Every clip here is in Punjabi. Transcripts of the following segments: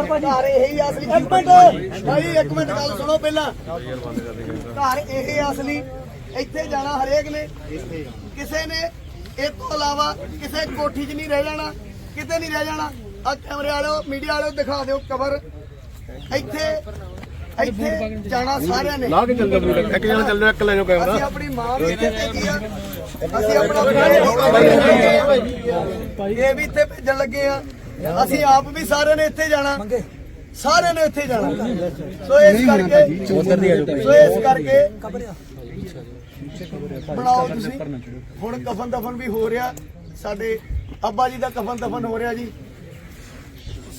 ਘਰ ਇਹੀ ਅਸਲੀ ਇੱਕ ਮਿੰਟ। ਭਾਈ ਇੱਕ ਮਿੰਟ ਗੱਲ ਸੁਣੋ ਪਹਿਲਾਂ। ਘਰ ਇਹ ਅਸਲੀ ਇੱਥੇ ਜਾਣਾ ਹਰੇਕ ਨੇ। ਕਿਸੇ ਨੇ ਇਹ ਤੋਂ ਇਲਾਵਾ ਕਿਸੇ ਕੋਠੀ 'ਚ ਨਹੀਂ ਰਹਿ ਜਾਣਾ ਕਿਤੇ ਨਹੀਂ ਰਹਿ ਜਾਣਾ। ਆ ਕੈਮਰੇ ਵਾਲਿਓ ਮੀਡੀਆ ਵਾਲਿਓ ਦਿਖਾ ਦਿਓ ਕਵਰ। ਇੱਥੇ ਇੱਥੇ ਜਾਣਾ ਸਾਰਿਆਂ ਨੇ। ਲਾ ਕੇ ਚੱਲ ਜਾ ਇੱਕ ਜਣਾ ਚੱਲ ਜਾ ਇੱਕ ਲੈ ਜਾਓ ਕੈਮਰਾ। ਅਸੀਂ ਆਪਣੀ ਮਾਂ ਵੀ ਇੱਥੇ ਭੇਜੀ ਆ? ਅਸੀਂ ਆਪਣਾ ਇਹ ਵੀ ਇੱਥੇ ਭੇਜਣ ਲੱਗੇ ਆ। ਅਸੀਂ ਆਪ ਵੀ ਸਾਰਿਆਂ ਨੇ ਇੱਥੇ ਜਾਣਾ। ਸਾਰਿਆਂ ਨੇ ਇੱਥੇ ਜਾਣਾ। ਸੋ ਇਸ ਕਰਕੇ ਸੋ ਇਸ ਕਰਕੇ ਬਣਾਓ ਤੁਸੀਂ। ਹੁਣ ਕਫਨ ਦਫਨ ਵੀ ਹੋ ਰਿਹਾ। ਸਾਡੇ ਅੱਬਾ ਜੀ ਦਾ ਕਫਨ ਦਫਨ ਹੋ ਰਿਹਾ ਜੀ।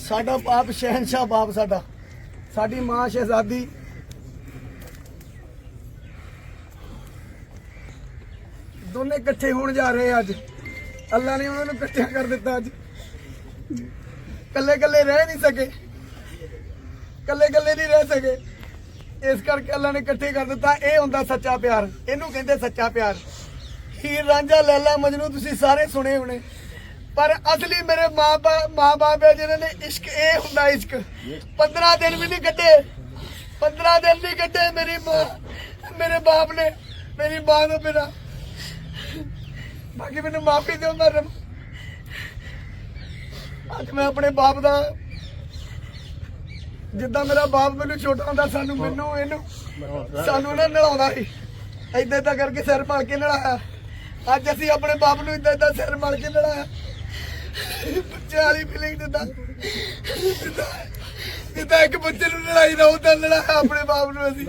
ਸਾਡਾ ਬਾਪ ਸ਼ਹਿਨशाह ਬਾਪ ਸਾਡਾ। ਸਾਡੀ ਮਾਂ ਸ਼ਹਿਜ਼ਾਦੀ। ਦੋਨੇ ਇਕੱਠੇ ਹੋਣ ਜਾ ਰਹੇ ਅੱਜ। ਅੱਲਾ ਨੇ ਉਹਨਾਂ ਨੂੰ ਇਕੱਠਿਆਂ ਕਰ ਦਿੱਤਾ ਅੱਜ। ਕੱਲੇ ਕੱਲੇ ਰਹਿ ਨਹੀਂ ਸਕੇ। ਕੱਲੇ ਕੱਲੇ ਨਹੀਂ ਰਹਿ ਸਕੇ। ਇਸ ਕਰਕੇ ਅੱਲਾ ਨੇ ਇਕੱਠੇ ਕਰ ਦਿੱਤਾ, ਇਹ ਹੁੰਦਾ ਸੱਚਾ ਪਿਆਰ। ਇਹਨੂੰ ਕਹਿੰਦੇ ਸੱਚਾ ਪਿਆਰ। ਹੀਰ ਰਾਂਝਾ, ਲੈਲਾ, ਮਜਨੂ, ਤੁਸੀਂ ਸਾਰੇ ਸੁਣੇ ਹੋਣੇ। ਪਰ ਅਸਲੀ ਮੇਰੇ ਮਾਪੇ ਮਾਪੇ ਆ ਜਿਨ੍ਹਾਂ ਨੇ ਇਸ਼ਕ, ਇਹ ਹੁੰਦਾ ਇਸ਼ਕ। 15 ਦਿਨ ਵੀ ਨਹੀਂ ਕੱਢੇ 15 ਦਿਨ ਨਹੀਂ ਕੱਢੇ ਮੇਰੀ ਮਾਂ। ਮੇਰੇ ਬਾਪ ਨੇ, ਮੇਰੀ ਮਾਂ ਨੂੰ ਮੇਰਾ ਬਾਕੀ ਮੈਨੂੰ ਮਾਫੀ ਦਿਓ, ਮੈਂ ਅੱਜ ਮੈਂ ਆਪਣੇ ਬਾਪ ਦਾ ਜਿੱਦਾਂ ਮੇਰਾ ਬਾਪ ਮੈਨੂੰ ਛੋਟਾ ਹੁੰਦਾ ਸਾਨੂੰ ਮੈਨੂੰ ਇਹਨੂੰ ਸਾਨੂੰ ਨਾ ਨਲਾਉਂਦਾ ਸੀ। ਏਦਾਂ ਏਦਾਂ ਕਰਕੇ ਸਿਰ ਮਲ ਕੇ ਨਲਾਇਆ ਅੱਜ ਅਸੀਂ ਆਪਣੇ ਬਾਪ ਨੂੰ ਏਦਾਂ ਏਦਾਂ ਸਿਰ ਮਲ ਕੇ ਨਲਾਇਆ ਬੱਚੇ ਵਾਲੀ ਫੀਲਿੰਗ ਦਿੰਦਾ ਜਿੱਦਾਂ ਇੱਕ ਬੱਚੇ ਨੂੰ ਲੜਾਈ ਨਾ ਉਦਾਂ ਲੜਾਇਆ ਆਪਣੇ ਬਾਪ ਨੂੰ ਅਸੀਂ।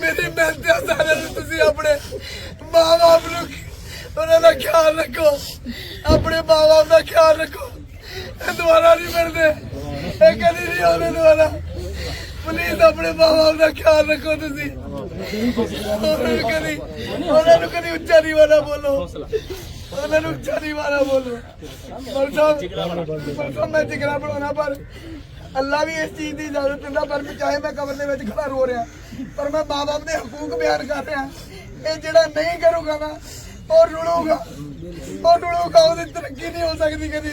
ਮੇਰੀ ਮਿਹਨਤ ਆ ਸਾਰਿਆਂ ਨੂੰ ਤੁਸੀਂ ਆਪਣੇ ਮਾਂ ਬਾਪ ਨੂੰ ਉਹਨਾਂ ਦਾ ਖਿਆਲ ਰੱਖੋ। ਆਪਣੇ ਮਾਂ ਬਾਪ ਦਾ ਖਿਆਲ ਰੱਖੋ। ਇਹ ਦੁਬਾਰਾ ਨਹੀਂ ਮਿਲਦੇ। ਇਹ ਕਦੀ ਨਹੀਂ ਆਉਣੇ ਦੁਬਾਰਾ। ਪਲੀਜ਼ ਆਪਣੇ ਮਾਂ ਬਾਪ ਦਾ ਖਿਆਲ ਰੱਖੋ ਤੁਸੀਂ। ਉਹਨਾਂ ਨੂੰ ਕਦੀ ਉਹਨਾਂ ਨੂੰ ਕਦੀ ਉੱਚਾ ਨਹੀਂ ਵਾਲਾ ਬੋਲੋ। ਉਹਨਾਂ ਨੂੰ ਉੱਚਾ ਨਹੀਂ ਵਾਲਾ ਬੋਲੋ ਪਰਸੋਂ ਪਰਸੋਂ ਮੈਂ ਜਿਗਰਾ ਬਣਾਉਣਾ, ਪਰ ਅੱਲਾ ਵੀ ਇਸ ਚੀਜ਼ ਦੀ ਇਜਾਜ਼ਤ ਦਿੰਦਾ, ਪਰ ਚਾਹੇ ਮੈਂ ਕਬਰ ਦੇ ਵਿੱਚ ਖੜਾ ਰੋ ਰਿਹਾ। ਪਰ ਮੈਂ ਮਾਂ ਬਾਪ ਦੇ ਹਕੂਕ ਬਿਆਨ ਕਰ ਰਿਹਾ। ਇਹ ਜਿਹੜਾ ਨਹੀਂ ਕਰੂਗਾ ਨਾ, ਉਹ ਰੁਲੂਗਾ। ਉਹ ਰੁਲੂਗਾ, ਉਹਦੀ ਤਰੱਕੀ ਨਹੀਂ ਹੋ ਸਕਦੀ ਕਦੀ।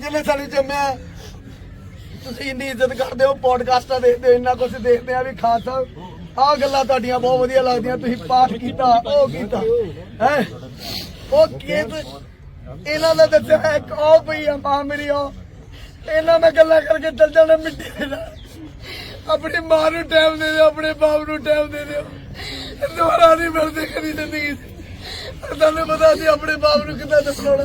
ਜਿਹਨੇ ਸਾਨੂੰ ਜੰਮਿਆ ਤੁਸੀਂ ਇੰਨੀ ਇੱਜ਼ਤ ਕਰਦੇ ਹੋ ਪੋਡਕਾਸਟਾਂ ਦੇਖਦੇ ਹੋ, ਇੰਨਾ ਕੁਝ ਦੇਖਦੇ ਆ ਵੀ ਖਾਸ ਆਹ ਗੱਲਾਂ ਤੁਹਾਡੀਆਂ ਬਹੁਤ ਵਧੀਆ ਲੱਗਦੀਆਂ, ਤੁਸੀਂ ਪਾਠ ਕੀਤਾ, ਉਹ ਕੀਤਾ, ਹੈ? ਉਹ ਕੀਤ ਇਹਨਾਂ ਦਾ ਦੱਸਿਆ ਇੱਕ, ਉਹ ਪਈ ਆ, ਮਾਂ ਮੇਰੀ, ਉਹ। ਇਹਨਾਂ ਨਾਲ ਗੱਲਾਂ ਕਰਕੇ ਚੱਲ ਜਾਣਾ ਮਿੱਟੀ ਦੇ ਨਾਲ। ਆਪਣੀ ਮਾਂ ਨੂੰ ਟਾਈਮ ਦੇ ਦਿਓ, ਆਪਣੇ ਬਾਪ ਨੂੰ ਟਾਈਮ ਦੇ ਦਿਓ। ਦੁਬਾਰਾ ਨਹੀਂ ਮਿਲਦੇ ਕਦੀ ਜ਼ਿੰਦਗੀ ਤੁਹਾਨੂੰ ਪਤਾ ਸੀ ਆਪਣੇ ਬਾਪ ਨੂੰ ਕਿੱਦਾਂ ਦਫਨਾਉਣਾ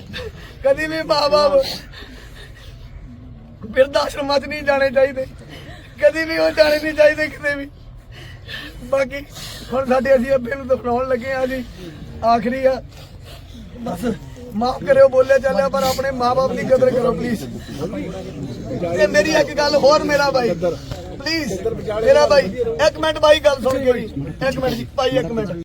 ਕਦੀ ਵੀ ਮਾਂ-ਬਾਪ ਬਿਰਧ ਆਸ਼ਰਮਾਂ 'ਚ ਨਹੀਂ ਜਾਣੇ ਚਾਹੀਦੇ। ਕਦੀ ਵੀ ਉਹ ਜਾਣੇ ਨਹੀਂ ਚਾਹੀਦੇ ਕਿਤੇ ਵੀ। ਬਾਕੀ ਹੁਣ ਸਾਡੇ ਅਸੀਂ ਅੱਬੇ ਨੂੰ ਦਫਨਾਉਣ ਲੱਗੇ ਆ ਜੀ। ਆਖਰੀ ਆ। ਬਸ ਮਾਫ ਕਰਿਓ, ਬੋਲਿਆ ਚੱਲਿਆ ਪਰ ਆਪਣੇ ਮਾਪੇ ਦੀ ਕਦਰ ਕਰੋ ਪਲੀਜ਼ ਤੇ ਮੇਰੀ ਇੱਕ ਗੱਲ ਹੋਰ ਮੇਰਾ ਬਾਈ ਪਲੀਜ਼ ਮੇਰਾ ਬਾਈ ਇੱਕ ਮਿੰਟ ਬਾਈ ਗੱਲ ਸੁਣ ਕੇ ਇੱਕ ਮਿੰਟ ਜੀ, ਭਾਈ, ਇੱਕ ਮਿੰਟ।